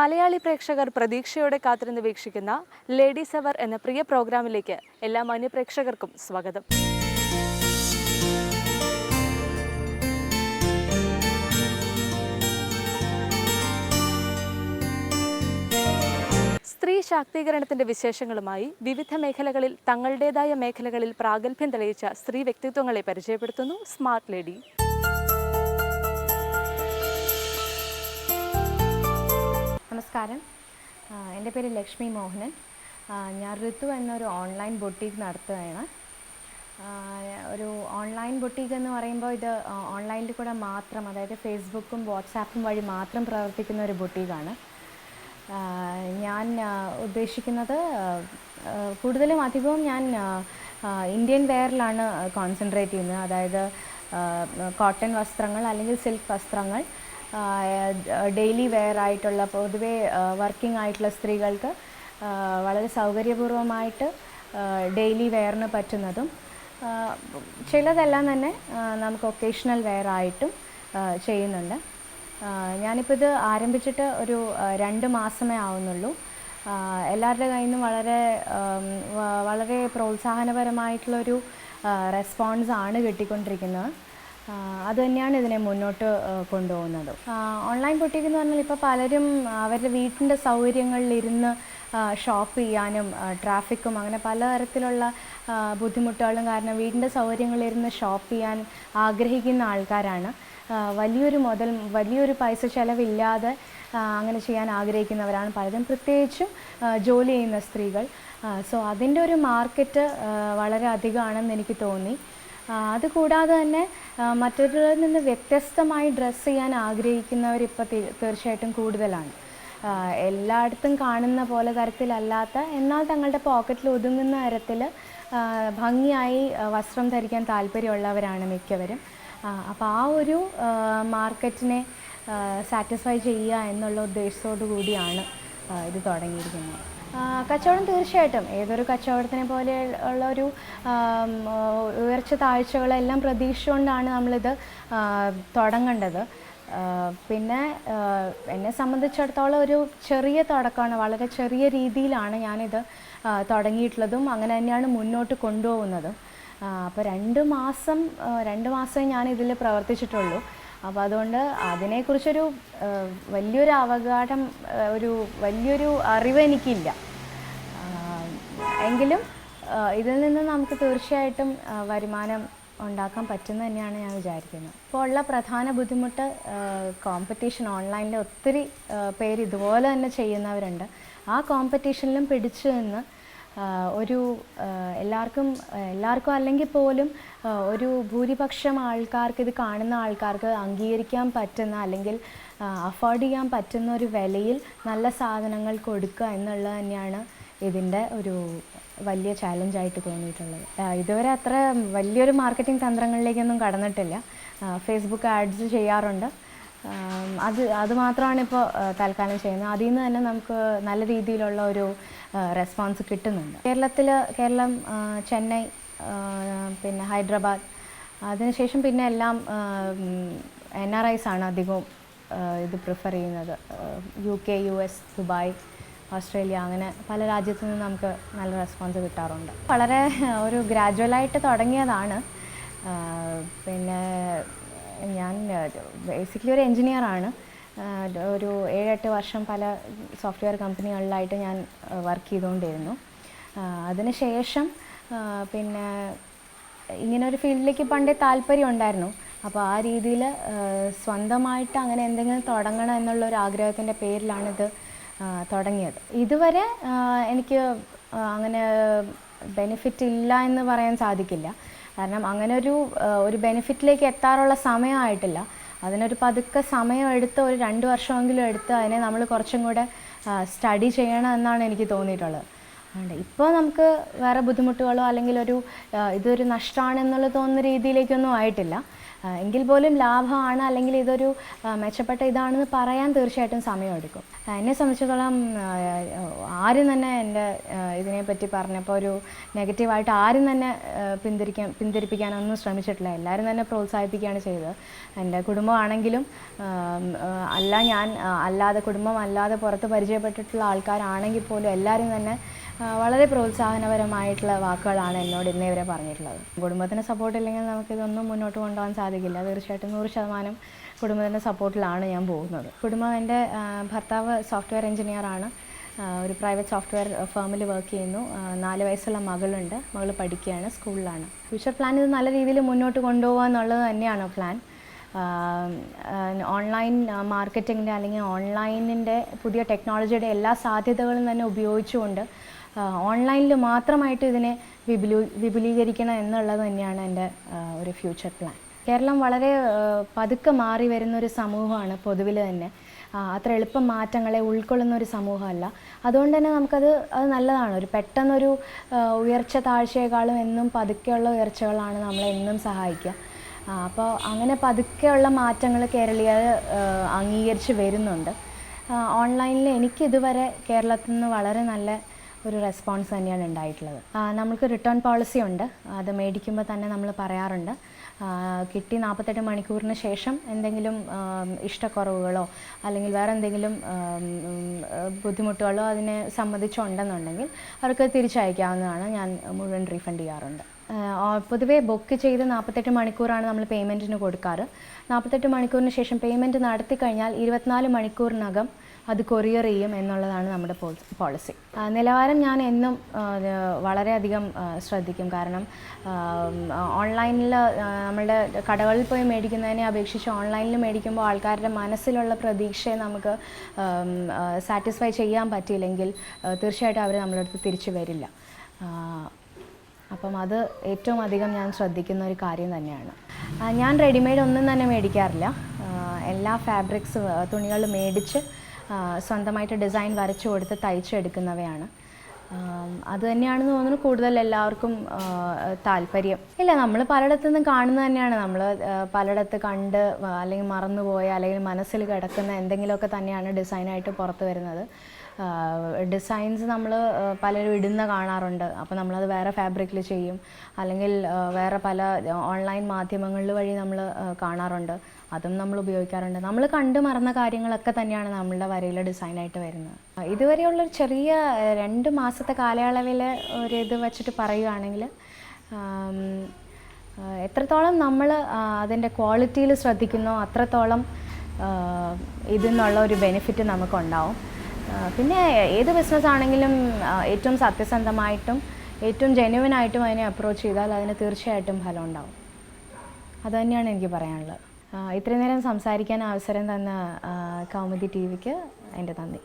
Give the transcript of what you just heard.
മലയാളി പ്രേക്ഷകർ പ്രതീക്ഷയോടെ കാത്തിരുന്ന് വീക്ഷിക്കുന്ന ലേഡീസ് അവർ എന്ന പ്രിയ പ്രോഗ്രാമിലേക്ക് എല്ലാ മാന്യപ്രേക്ഷകർക്കും സ്വാഗതം. സ്ത്രീ ശാക്തീകരണത്തിന്റെ വിശേഷങ്ങളുമായി വിവിധ മേഖലകളിൽ തങ്ങളുടേതായ മേഖലകളിൽ പ്രാഗൽഭ്യം തെളിയിച്ച സ്ത്രീ വ്യക്തിത്വങ്ങളെ പരിചയപ്പെടുത്തുന്നു സ്മാർട്ട് ലേഡി നമസ്കാരം. എന്റെ പേര് ലക്ഷ്മി മോഹനൻ. ഞാൻ ഋതു എന്നൊരു ഓൺലൈൻ ബൊട്ടീക്ക് നടത്തുകയാണ്. ഒരു ഓൺലൈൻ ബൊട്ടീക്ക് എന്ന് പറയുമ്പോൾ ഇത് ഓൺലൈനിൽ കൂടെ മാത്രം അതായത് ഫേസ്ബുക്കും വാട്സാപ്പും വഴി മാത്രം പ്രവർത്തിക്കുന്ന ഒരു ബൊട്ടീക്കാണ്. ഞാൻ ഉദ്ദേശിക്കുന്നത് കൂടുതലും അധികവും ഞാൻ ഇന്ത്യൻ വെയറിലാണ് കോൺസെൻട്രേറ്റ് ചെയ്യുന്നത്. അതായത് കോട്ടൺ വസ്ത്രങ്ങൾ അല്ലെങ്കിൽ സിൽക്ക് വസ്ത്രങ്ങൾ ഡെയിലി വെയർ ആയിട്ടുള്ള പൊതുവേ വർക്കിംഗ് ആയിട്ടുള്ള സ്ത്രീകൾക്ക് വളരെ സൗകര്യപൂർവമായിട്ട് ഡെയിലി വെയറിന് പറ്റുന്നതും ചിലതെല്ലാം തന്നെ നമുക്ക് ഒക്കേഷണൽ വെയർ ആയിട്ടും ചെയ്യുന്നുണ്ട്. ഞാനിപ്പോൾ ഇത് ആരംഭിച്ചിട്ട് ഒരു രണ്ട് മാസമേ ആവുന്നുള്ളൂ. എല്ലാവരുടെ കയ്യിൽ നിന്നും വളരെ വളരെ പ്രോത്സാഹനപരമായിട്ടുള്ളൊരു റെസ്പോൺസ് ആണ് കിട്ടിക്കൊണ്ടിരിക്കുന്നത്. ആ, അത് തന്നെയാണ് ഇതിനെ മുന്നോട്ട് കൊണ്ടുപോകുന്നത്. ഓൺലൈൻ ബുട്ടീക്ക് എന്ന് പറഞ്ഞാൽ ഇപ്പോൾ പലരും അവരുടെ വീട്ടിന്റെ സൗകര്യങ്ങളിലിരുന്ന് ഷോപ്പ് ചെയ്യാനും ട്രാഫിക്കും അങ്ങനെ പലതരത്തിലുള്ള ബുദ്ധിമുട്ടുകളും കാരണം വീടിന്റെ സൗകര്യങ്ങളിലിരുന്ന് ഷോപ്പ് ചെയ്യാൻ ആഗ്രഹിക്കുന്ന ആൾക്കാരാണ്. വലിയൊരു മുതൽ വലിയൊരു പൈസ ചിലവില്ലാതെ അങ്ങനെ ചെയ്യാൻ ആഗ്രഹിക്കുന്നവരാണ് പലരും. പ്രത്യേകിച്ചും ജോലി ചെയ്യുന്ന സ്ത്രീകൾ. സോ അതിന്റെ ഒരു മാർക്കറ്റ് വളരെ അധികമാണെന്ന് എനിക്ക് തോന്നി. അതുകൂടാതെ തന്നെ മറ്റൊരാളിൽ നിന്ന് വ്യത്യസ്തമായി ഡ്രസ്സ് ചെയ്യാൻ ആഗ്രഹിക്കുന്നവർ ഇപ്പോൾ തീർച്ചയായിട്ടും കൂടുതലാണ്. എല്ലായിടത്തും കാണുന്ന പോലെ തരത്തിലല്ലാത്ത എന്നാൽ തങ്ങളുടെ പോക്കറ്റിൽ ഒതുങ്ങുന്ന തരത്തിൽ ഭംഗിയായി വസ്ത്രം ധരിക്കാൻ താല്പര്യമുള്ളവരാണ് മിക്കവരും. അപ്പോൾ ആ ഒരു മാർക്കറ്റിനെ സാറ്റിസ്ഫൈ ചെയ്യുക എന്നുള്ള ഉദ്ദേശത്തോടു കൂടിയാണ് ഇത് തുടങ്ങിയിരിക്കുന്നത്. കച്ചവടം തീർച്ചയായിട്ടും. ഏതൊരു കച്ചവടത്തിനെ പോലെ ഉള്ള ഒരു ഉയർച്ച താഴ്ചകളെല്ലാം പ്രതീക്ഷിച്ചുകൊണ്ടാണ് നമ്മളിത് തുടങ്ങേണ്ടത്. പിന്നെ എന്നെ സംബന്ധിച്ചിടത്തോളം ഒരു ചെറിയ തുടക്കമാണ്. വളരെ ചെറിയ രീതിയിലാണ് ഞാനിത് തുടങ്ങിയിട്ടുള്ളതും അങ്ങനെ തന്നെയാണ് മുന്നോട്ട് കൊണ്ടുപോകുന്നതും. അപ്പോൾ രണ്ട് മാസം രണ്ട് മാസമേ ഞാൻ ഇതിൽ പ്രവർത്തിച്ചിട്ടുള്ളൂ. അപ്പോൾ അതുകൊണ്ട് അതിനെക്കുറിച്ചൊരു വലിയൊരു അവഗാഠം ഒരു വലിയൊരു അറിവ് എനിക്കില്ല. എങ്കിലും ഇതിൽ നിന്ന് നമുക്ക് തീർച്ചയായിട്ടും വരുമാനം ഉണ്ടാക്കാൻ പറ്റുന്ന തന്നെയാണ് ഞാൻ വിചാരിക്കുന്നത്. ഇപ്പോൾ ഉള്ള പ്രധാന ബുദ്ധിമുട്ട് കോമ്പറ്റീഷൻ ഓൺലൈനിൽ ഒത്തിരി പേര് ഇതുപോലെ തന്നെ ചെയ്യുന്നവരുണ്ട്. ആ കോമ്പറ്റീഷനിലും പിടിച്ചു നിന്ന് ഒരു എല്ലാവർക്കും എല്ലാവർക്കും അല്ലെങ്കിൽ പോലും ഒരു ഭൂരിപക്ഷം ആൾക്കാർക്ക് ഇത് കാണുന്ന ആൾക്കാർക്ക് അംഗീകരിക്കാൻ പറ്റുന്ന അല്ലെങ്കിൽ അഫോർഡ് ചെയ്യാൻ പറ്റുന്ന ഒരു വിലയിൽ നല്ല സാധനങ്ങൾ കൊടുക്കുക എന്നുള്ളത് തന്നെയാണ് ഇതിന്റെ ഒരു വലിയ ചാലഞ്ചായിട്ട് തോന്നിയിട്ടുള്ളത്. ഇതുവരെ അത്ര വലിയൊരു മാർക്കറ്റിംഗ് തന്ത്രങ്ങളിലേക്കൊന്നും കടന്നിട്ടില്ല. ഫേസ്ബുക്ക് ആഡ്സ് ചെയ്യാറുണ്ട്. അത് അത് മാത്രമാണ് ഇപ്പോൾ തൽക്കാലം ചെയ്യുന്നത്. അതിൽ നിന്ന് തന്നെ നമുക്ക് നല്ല രീതിയിലുള്ള ഒരു റെസ്പോൺസ് കിട്ടുന്നുണ്ട്. കേരളത്തിൽ കേരളം ചെന്നൈ പിന്നെ ഹൈദരാബാദ് അതിനുശേഷം പിന്നെ എല്ലാം എൻ ആർ ഐസ് ആണ് അധികവും ഇത് പ്രിഫർ ചെയ്യുന്നത്. U K U S Dubai Australia അങ്ങനെ പല രാജ്യത്തു നിന്ന് നമുക്ക് നല്ല റെസ്പോൺസ് കിട്ടാറുണ്ട്. വളരെ ഒരു ഗ്രാജുവലായിട്ട് തുടങ്ങിയതാണ്. പിന്നെ ഞാൻ ബേസിക്കലി ഒരു എൻജിനീയറാണ് ഒരു ഏഴെട്ട് വർഷം പല സോഫ്റ്റ്വെയർ കമ്പനികളിലായിട്ട് ഞാൻ വർക്ക് ചെയ്തുകൊണ്ടിരുന്നു. അതിനുശേഷം പിന്നെ ഇങ്ങനെ ഒരു ഫീൽഡിലേക്ക് പണ്ടേ താല്പര്യം ഉണ്ടായിരുന്നു. അപ്പോൾ ആ രീതിയിൽ സ്വന്തമായിട്ട് അങ്ങനെ എന്തെങ്കിലും തുടങ്ങണം എന്നുള്ള ഒരു ആഗ്രഹത്തിന്റെ പേരിലാണിത് തുടങ്ങിയത്. ഇതുവരെ എനിക്ക് അങ്ങനെ ബെനിഫിറ്റ് ഇല്ല എന്ന് പറയാൻ സാധിക്കില്ല. കാരണം അങ്ങനെ ഒരു ഒരു ബെനിഫിറ്റിലേക്ക് എത്താറുള്ള സമയമായിട്ടില്ല. അതിനൊരു പതുക്കെ സമയം എടുത്ത് ഒരു രണ്ട് വർഷമെങ്കിലും എടുത്ത് അതിനെ നമ്മൾ കുറച്ചും കൂടെ സ്റ്റഡി ചെയ്യണം എന്നാണ് എനിക്ക് തോന്നിയിട്ടുള്ളത്. അതുകൊണ്ട് ഇപ്പോൾ നമുക്ക് വേറെ ബുദ്ധിമുട്ടുകളോ അല്ലെങ്കിൽ ഒരു ഇതൊരു നഷ്ടമാണെന്നുള്ള തോന്നുന്ന രീതിയിലേക്കൊന്നും ആയിട്ടില്ല. എങ്കിൽ പോലും ലാഭമാണ് അല്ലെങ്കിൽ ഇതൊരു മെച്ചപ്പെട്ട ഇതാണെന്ന് പറയാൻ തീർച്ചയായിട്ടും സമയമെടുക്കും. എന്നെ സംബന്ധിച്ചിടത്തോളം ആരും തന്നെ എന്റെ ഇതിനെപ്പറ്റി പറഞ്ഞപ്പോൾ ഒരു നെഗറ്റീവായിട്ട് ആരും തന്നെ പിന്തിരിക്കാൻ പിന്തിരിപ്പിക്കാനൊന്നും ശ്രമിച്ചിട്ടില്ല. എല്ലാവരും തന്നെ പ്രോത്സാഹിപ്പിക്കുകയാണ് ചെയ്തത്. എന്റെ കുടുംബമാണെങ്കിലും അല്ല ഞാൻ അല്ലാതെ കുടുംബം അല്ലാതെ പുറത്ത് പരിചയപ്പെട്ടിട്ടുള്ള ആൾക്കാരാണെങ്കിൽ പോലും എല്ലാവരും തന്നെ വളരെ പ്രോത്സാഹനപരമായിട്ടുള്ള വാക്കുകളാണ് എന്നോട് ഇന്നേ വരെ പറഞ്ഞിട്ടുള്ളത്. കുടുംബത്തിന്റെ സപ്പോർട്ട് ഇല്ലെങ്കിൽ നമുക്കിതൊന്നും മുന്നോട്ട് കൊണ്ടുപോകാൻ സാധിക്കില്ല. തീർച്ചയായിട്ടും നൂറ് ശതമാനം കുടുംബത്തിന്റെ സപ്പോർട്ടിലാണ് ഞാൻ പോകുന്നത്. കുടുംബം എന്റെ ഭർത്താവ് സോഫ്റ്റ്വെയർ എഞ്ചിനീയറാണ് ഒരു പ്രൈവറ്റ് സോഫ്റ്റ്വെയർ ഫേമിൽ വർക്ക് ചെയ്യുന്നു. നാല് വയസ്സുള്ള മകളുണ്ട്. മകൾ പഠിക്കുകയാണ് സ്കൂളിലാണ്. ഫ്യൂച്ചർ പ്ലാൻ ഇത് നല്ല രീതിയിൽ മുന്നോട്ട് കൊണ്ടുപോകുക എന്നുള്ളത് തന്നെയാണ് പ്ലാൻ ഓൺലൈൻ മാർക്കറ്റിങ്ങിന്റെ അല്ലെങ്കിൽ ഓൺലൈനിന്റെ പുതിയ ടെക്നോളജിയുടെ എല്ലാ സാധ്യതകളും തന്നെ ഉപയോഗിച്ചുകൊണ്ട് ഓൺലൈനിൽ മാത്രമായിട്ട് ഇതിനെ വിപുലീ വിപുലീകരിക്കണം എന്നുള്ളത് തന്നെയാണ് എന്റെ ഒരു ഫ്യൂച്ചർ പ്ലാൻ. കേരളം വളരെ പതുക്കെ മാറി വരുന്ന ഒരു സമൂഹമാണ് പൊതുവിൽ തന്നെ. അത്ര എളുപ്പം മാറ്റങ്ങളെ ഉൾക്കൊള്ളുന്ന ഒരു സമൂഹമല്ല. അതുകൊണ്ട് തന്നെ നമുക്കത് അത് നല്ലതാണ്. ഒരു പെട്ടെന്നൊരു ഉയർച്ച താഴ്ചയേക്കാളും എന്നും പതുക്കെയുള്ള ഉയർച്ചകളാണ് നമ്മളെ എന്നും സഹായിക്കുക. അപ്പോൾ അങ്ങനെ പതുക്കെയുള്ള മാറ്റങ്ങൾ കേരളീയർ അംഗീകരിച്ച് വരുന്നുണ്ട്. ഓൺലൈനിൽ എനിക്കിതുവരെ കേരളത്തിൽ നിന്ന് വളരെ നല്ല ഒരു റെസ്പോൺസ് തന്നെയാണ് ഉണ്ടായിട്ടുള്ളത്. നമുക്ക് റിട്ടേൺ പോളിസി ഉണ്ട്. അത് മേടിക്കുമ്പോൾ തന്നെ നമ്മൾ പറയാറുണ്ട്. കിട്ടി നാൽപ്പത്തെട്ട് മണിക്കൂറിന് ശേഷം എന്തെങ്കിലും ഇഷ്ടക്കുറവുകളോ അല്ലെങ്കിൽ വേറെ എന്തെങ്കിലും ബുദ്ധിമുട്ടുകളോ അതിനെ സംബന്ധിച്ചുണ്ടെന്നുണ്ടെങ്കിൽ അവർക്ക് തിരിച്ചയക്കാവുന്നതാണ് ഞാൻ മുഴുവൻ റീഫണ്ട് ചെയ്യാറുണ്ട്. പൊതുവേ ബുക്ക് ചെയ്ത് നാൽപ്പത്തെട്ട് മണിക്കൂറാണ് നമ്മൾ പേയ്മെന്റിന് കൊടുക്കാറ്. നാൽപ്പത്തെട്ട് മണിക്കൂറിന് ശേഷം പേയ്മെന്റ് നടത്തി കഴിഞ്ഞാൽ ഇരുപത്തിനാല് മണിക്കൂറിനകം അത് കൊറിയർ ചെയ്യും എന്നുള്ളതാണ് നമ്മുടെ പോളിസി നിലവാരം ഞാൻ എന്നും വളരെയധികം ശ്രദ്ധിക്കും. കാരണം ഓൺലൈനിൽ നമ്മളുടെ കടകളിൽ പോയി മേടിക്കുന്നതിനെ അപേക്ഷിച്ച് ഓൺലൈനിൽ മേടിക്കുമ്പോൾ ആൾക്കാരുടെ മനസ്സിലുള്ള പ്രതീക്ഷയെ നമുക്ക് സാറ്റിസ്ഫൈ ചെയ്യാൻ പറ്റിയില്ലെങ്കിൽ തീർച്ചയായിട്ടും അവർ നമ്മുടെ അടുത്ത് തിരിച്ചു വരില്ല. അപ്പം അത് ഏറ്റവും അധികം ഞാൻ ശ്രദ്ധിക്കുന്ന ഒരു കാര്യം തന്നെയാണ്. ഞാൻ റെഡിമെയ്ഡ് ഒന്നും തന്നെ മേടിക്കാറില്ല. എല്ലാ ഫാബ്രിക്സ് തുണികൾ മേടിച്ച് സ്വന്തമായിട്ട് ഡിസൈൻ വരച്ചു കൊടുത്ത് തയ്ച്ചെടുക്കുന്നവയാണ്. അത് തന്നെയാണെന്ന് തോന്നുന്നു കൂടുതൽ എല്ലാവർക്കും താല്പര്യം. ഇല്ല നമ്മൾ പലയിടത്തു നിന്നും കാണുന്നത് തന്നെയാണ്. നമ്മൾ പലയിടത്ത് കണ്ട് അല്ലെങ്കിൽ മറന്നുപോയ അല്ലെങ്കിൽ മനസ്സിൽ കിടക്കുന്ന എന്തെങ്കിലുമൊക്കെ തന്നെയാണ് ഡിസൈനായിട്ട് പുറത്ത് വരുന്നത്. ഡിസൈൻസ് നമ്മൾ പലരും ഇടുന്ന കാണാറുണ്ട്. അപ്പോൾ നമ്മളത് വേറെ ഫാബ്രിക്കിൽ ചെയ്യും. അല്ലെങ്കിൽ വേറെ പല ഓൺലൈൻ മാധ്യമങ്ങളിൽ വഴി നമ്മൾ കാണാറുണ്ട്. അതും നമ്മൾ ഉപയോഗിക്കാറുണ്ട്. നമ്മൾ കണ്ടു മറന്ന കാര്യങ്ങളൊക്കെ തന്നെയാണ് നമ്മളുടെ വരയിൽ ഡിസൈനായിട്ട് വരുന്നത്. ഇതുവരെയുള്ള ചെറിയ രണ്ട് മാസത്തെ കാലയളവിൽ ഒരു ഇത് വെച്ചിട്ട് പറയുകയാണെങ്കിൽ എത്രത്തോളം നമ്മൾ അതിന്റെ ക്വാളിറ്റിയിൽ ശ്രദ്ധിക്കുന്നോ അത്രത്തോളം ഇതിൽ നിന്നുള്ള ഒരു ബെനിഫിറ്റ് നമുക്കുണ്ടാവും. പിന്നെ ഏത് ബിസിനസ് ആണെങ്കിലും ഏറ്റവും സത്യസന്ധമായിട്ടും ഏറ്റവും ജെന്യുവൻ ആയിട്ടും അതിനെ അപ്രോച്ച് ചെയ്താൽ അതിന് തീർച്ചയായിട്ടും ഫലം ഉണ്ടാവും. അത് തന്നെയാണ് എനിക്ക് പറയാനുള്ളത്. ഇത്രയും നേരം സംസാരിക്കാൻ അവസരം തന്ന കൗമുദി ടി വിക്ക് എന്റെ നന്ദി.